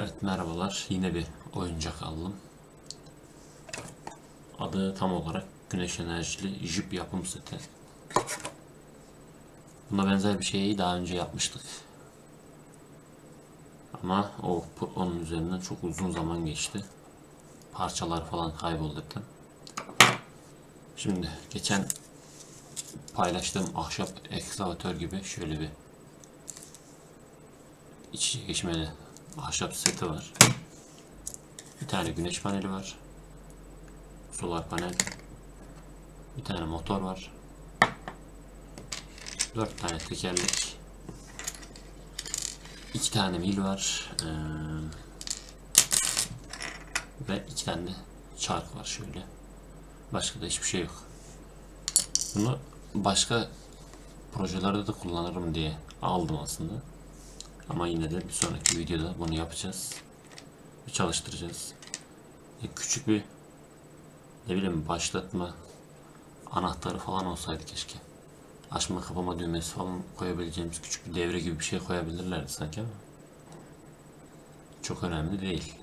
Evet merhabalar. Yine bir oyuncak aldım. Adı tam olarak güneş enerjili jip yapım seti. Buna benzer bir şeyi daha önce yapmıştık. Ama o onun üzerinden çok uzun zaman geçti. Parçalar falan kayboldu. Şimdi geçen paylaştığım ahşap ekskavatör gibi şöyle bir iç içe geçmeli ahşap seti var. Bir tane güneş paneli var. Solar panel. Bir tane motor var. Dört tane tekerlek. iki tane mil var. Ee, ve iki tane de çark var şöyle. Başka da hiçbir şey yok. Bunu başka projelerde de kullanırım diye aldım aslında. Ama yine de bir sonraki videoda bunu yapacağız. Bir çalıştıracağız. E, küçük bir ne bileyim başlatma anahtarı falan olsaydı keşke. Açma kapama düğmesi falan koyabileceğimiz küçük bir devre gibi bir şey koyabilirlerdi sanki ama çok önemli değil.